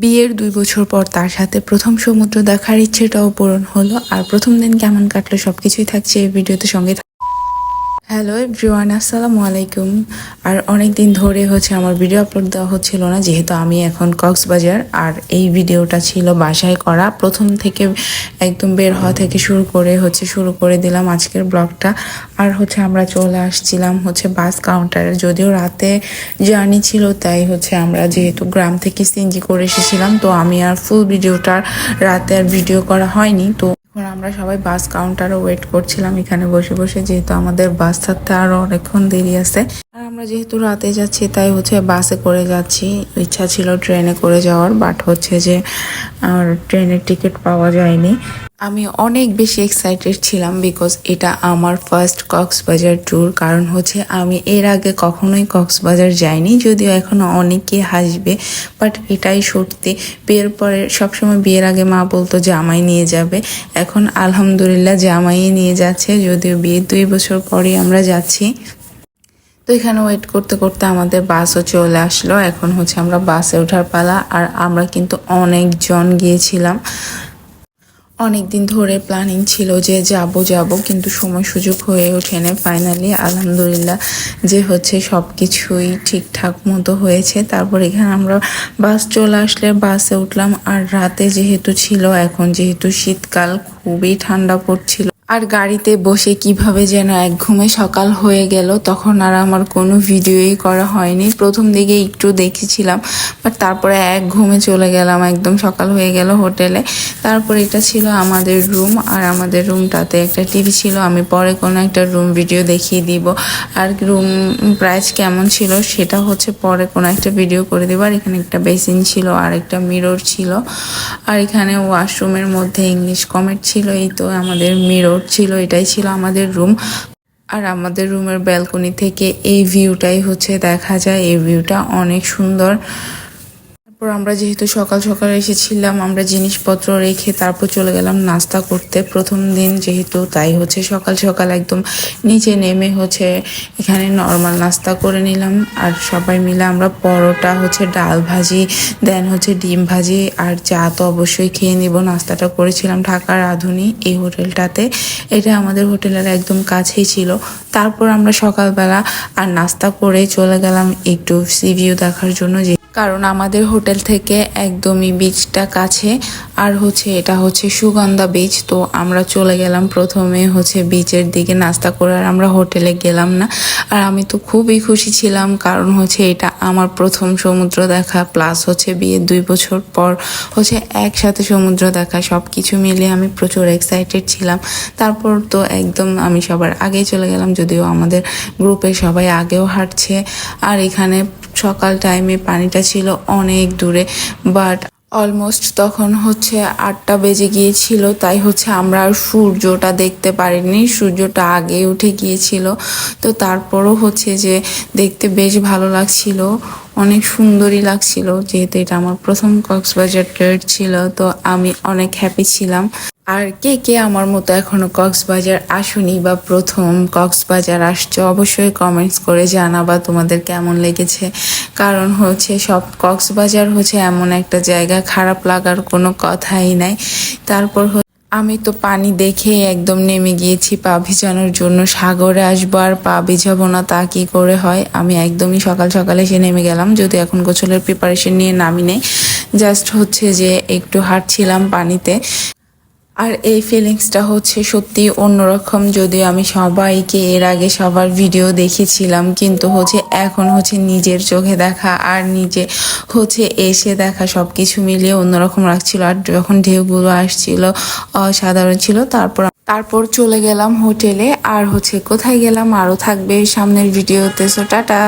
বিয়ের দুই বছর পর তার সাথে প্রথম সমুদ্র দেখার ইচ্ছেটাও পূরণ হলো, আর প্রথম দিন কেমন কাটলো সবকিছুই থাকছে এই ভিডিওতে সঙ্গে হ্যালো এভরিওয়ান আসসালামু আলাইকুম। আর অনেক দিন ধরে হচ্ছে আমার ভিডিও আপলোড দেওয়া হচ্ছিল না, যেহেতু আমি এখন কক্সবাজার, আর এই ভিডিওটা ছিল বাসায় করা। প্রথম থেকে একদম বের হওয়া থেকে শুরু করে হচ্ছে শুরু করে দিলাম আজকের ব্লগটা আর হচ্ছে আমরা চলে আসছিলাম হচ্ছে বাস কাউন্টারে যদিও রাতে জার্নি ছিল, তাই হচ্ছে আমরা যেহেতু গ্রাম থেকে সিনজি করে এসেছিলাম, তো আমি আর ফুল ভিডিওটার রাতে আর ভিডিও করা হয়নি। তো আমরা সবাই বাস কাউন্টারে ওয়েট করছিলাম এখানে বসে বসে, যেহেতু আমাদের বাস থাকতে আরও অনেকক্ষণ দেরি আছে। আর আমরা যেহেতু রাতে যাচ্ছি, তাই হচ্ছে বাসে করে যাচ্ছি। ইচ্ছা ছিল ট্রেনে করে যাওয়ার বাট হচ্ছে যে, আর ট্রেনের টিকিট পাওয়া যায়নি। আমি অনেক বেশি এক্সাইটেড ছিলাম বিকজ এটা আমার ফার্স্ট কক্সবাজার ট্যুর কারণ হচ্ছে আমি এর আগে কখনোই কক্সবাজার যাইনি, যদিও এখনও অনেকে হাসবে বাট এটাই সত্যি। বিয়ের পরে সবসময় বিয়ের আগে মা বলতো, জামাই নিয়ে যাবে। এখন আলহামদুলিল্লাহ জামাই নিয়ে যাচ্ছে, যদিও বিয়ের দুই বছর পরে আমরা যাচ্ছি। তো এখানে ওয়েট করতে করতে আমাদের বাসও চলে আসলো। এখন হচ্ছে আমরা বাসে ওঠার পালা, আর আমরা কিন্তু অনেকজন গিয়েছিলাম। অনেক দিন ধরে প্ল্যানিং ছিল যে যাব যাব, কিন্তু সময় সুযোগ হয়ে ওঠেনি। ফাইনালি আলহামদুলিল্লাহ যে হচ্ছে সব কিছুই ঠিকঠাক মতো হয়েছে। তারপর এখানে আমরা বাস চলে আসলে বাসে উঠলাম। আর রাতে যেহেতু ছিল, এখন যেহেতু শীতকাল, খুবই ঠান্ডা পড়ছিল। আর গাড়িতে বসে কীভাবে যেন এক ঘুমে সকাল হয়ে গেল, তখন আর আমার কোনো ভিডিওই করা হয়নি। প্রথম দিকে একটু দেখেছিলাম বাট তারপরে এক ঘুমে চলে গেলাম, একদম সকাল হয়ে গেল হোটেলে। তারপর এটা ছিল আমাদের রুম, আর আমাদের রুমটাতে একটা টিভি ছিল, আমি পরে কোনো একটা রুম ভিডিও দেখিয়ে দিব। আর রুম প্রাইস কেমন ছিল সেটা হচ্ছে পরে কোনো একটা ভিডিও করে দেবো। আর এখানে একটা বেসিন ছিল, আর একটা মিরর ছিল। আর এখানে ওয়াশরুমের মধ্যে ইংলিশ কমেন্ট ছিল, এই তো আমাদের মিরর। ছিল, এটাই ছিল আমাদের রুম আর আমাদের রুমের ব্যালকনি থেকে এই ভিউটাই হচ্ছে দেখা যায়। এই ভিউটা অনেক সুন্দর। তারপর আমরা যেহেতু সকাল সকাল এসেছিলাম, আমরা জিনিসপত্র রেখে তারপর চলে গেলাম নাস্তা করতে। প্রথম দিন যেহেতু তাই হচ্ছে সকাল সকাল একদম নিচে নেমে হচ্ছে এখানে নর্মাল নাস্তা করে নিলাম। আর সবাই মিলে আমরা পরোটা হচ্ছে ডাল ভাজি দেন হচ্ছে ডিম ভাজি আর চা তো অবশ্যই খেয়ে নিব। নাস্তাটা করেছিলাম ঢাকার রাঁধুনি এই হোটেলটাতে। এটা আমাদের হোটেলের একদম কাছেই ছিল। তারপর আমরা সকালবেলা আর নাস্তা করে চলে গেলাম একটু সি ভিউ দেখার জন্য যে কারণ আমাদের হোটেল থেকে একদমই বিচটা কাছে। আর হচ্ছে এটা হচ্ছে সুগন্ধা বিচ তো আমরা চলে গেলাম প্রথমে হচ্ছে বিচের দিকে নাস্তা করে আর আমরা হোটেলে গেলাম না। আর আমি তো খুবই খুশি ছিলাম কারণ হচ্ছে এটা আমার প্রথম সমুদ্র দেখা প্লাস হচ্ছে বিয়ের দুই বছর পর হচ্ছে একসাথে সমুদ্র দেখা সব কিছু মিলিয়ে আমি প্রচুর এক্সাইটেড ছিলাম। তারপর তো একদম আমি সবার আগেই চলে গেলাম, যদিও আমাদের গ্রুপে সবাই আগেও হাঁটছে। আর এখানে সকাল টাইমে পানিটা ছিল অনেক দূরে বাট অলমোস্ট তখন হচ্ছে আটটা বেজে গিয়েছিল, তাই হচ্ছে আমরা সূর্যটা দেখতে পারিনি। সূর্যটা আগে উঠে গিয়েছিল, তো তারপরও হচ্ছে যে দেখতে বেশ ভালো লাগছিল, অনেক সুন্দরই লাগছিল, যেহেতু এটা আমার প্রথম কক্সবাজার ট্রেড ছিল, তো আমি অনেক হ্যাপি ছিলাম। আর কে কে আমার মতো এখনও কক্সবাজার আসুনি বা প্রথম কক্সবাজার আসছো, অবশ্যই কমেন্টস করে জানাবা তোমাদের কেমন লেগেছে। কারণ হচ্ছে সব কক্সবাজার হচ্ছে এমন একটা জায়গা, খারাপ লাগার কোনো কথাই নাই। তারপর আমি তো পানি দেখে একদম নেমে গিয়েছি, পা ভিজানোর জন্য। সাগরে আসব আর পা ভিজাবো না, তা কী করে হয়? আমি একদমই সকাল সকালে এসে নেমে গেলাম যদি এখন গোছলের প্রিপারেশন নিয়ে নামি নেই। জাস্ট হচ্ছে যে একটু হাঁটছিলাম পানিতে। আর এই ফিলিংসটা হচ্ছে সত্যি অন্যরকম। যদিও আমি সবাইকে এর আগে সবার ভিডিও দেখেছিলাম, কিন্তু হচ্ছে এখন হচ্ছে নিজের চোখে দেখা আর নিজে হচ্ছে এসে দেখা সব কিছু মিলিয়ে অন্যরকম রাখছিল আর যখন ঢেউগুলো আসছিল, অসাধারণ ছিল। তারপর তারপর চলে গেলাম হোটেলে। আর হচ্ছে কোথায় গেলাম? আরও থাকবে সামনের ভিডিওতে সো টাটা!